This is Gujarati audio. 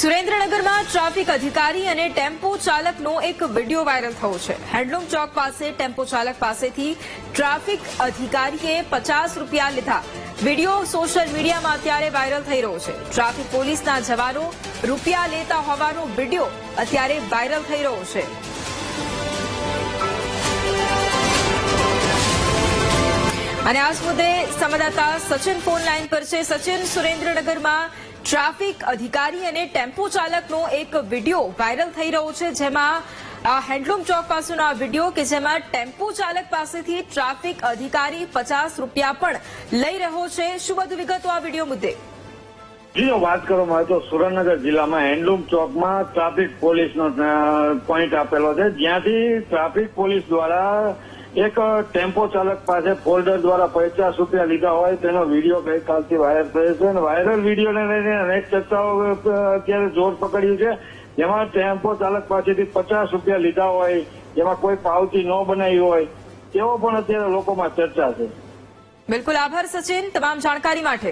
સુરેન્દ્રનગરમાં ટ્રાફિક અધિકારી અને ટેમ્પો ચાલકનો એક વીડિયો વાયરલ થયો છે. હેન્ડલૂમ ચોક પાસે ટેમ્પો ચાલક પાસેથી ટ્રાફિક અધિકારીએ પચાસ રૂપિયા લીધા. વીડિયો સોશિયલ મીડિયામાં અત્યારે વાયરલ થઈ રહ્યો છે. ટ્રાફિક પોલીસના જવાનો રૂપિયા લેતા હોવાનો વીડિયો અત્યારે વાયરલ થઈ રહ્યો છે. અને આ મુદ્દે સંવાદદાતા સચિન ફોન લાઈન પર છે. સચિન, સુરેન્દ્રનગરમાં ટ્રાફિક અધિકારી અને ટેમ્પો ચાલકનો એક વીડિયો વાયરલ થઈ રહ્યો છે, જેમાં હેન્ડલૂમ ચોક પાસેનો આ વીડિયો કે જેમાં ટેમ્પો ચાલક પાસેથી ટ્રાફિક અધિકારી પચાસ રૂપિયા પણ લઈ રહ્યો છે. શું બધું વિગતો આ વીડિયો મુદ્દે? જી વાત કરવામાં આવે તો સુરેન્દ્રનગર જિલ્લામાં હેન્ડલૂમ ચોકમાં ટ્રાફિક પોલીસનો પોઈન્ટ આપેલો છે. જ્યાંથી ટ્રાફિક પોલીસ દ્વારા એક ટેમ્પો ચાલક પાસે ફોલ્ડર દ્વારા પચાસ રૂપિયા લીધા હોય, તેનો વીડિયો ગઈકાલથી વાયરલ થયો છે. અને વાયરલ વિડીયોને લઈને અનેક ચર્ચાઓ અત્યારે જોર પકડ્યું છે. જેમાં ટેમ્પો ચાલક પાસેથી પચાસ રૂપિયા લીધા હોય, જેમાં કોઈ પાવતી ન બનાવી હોય તેવો પણ અત્યારે લોકોમાં ચર્ચા છે. બિલકુલ આભાર, સચિન. તમામ જાણકારી માટે.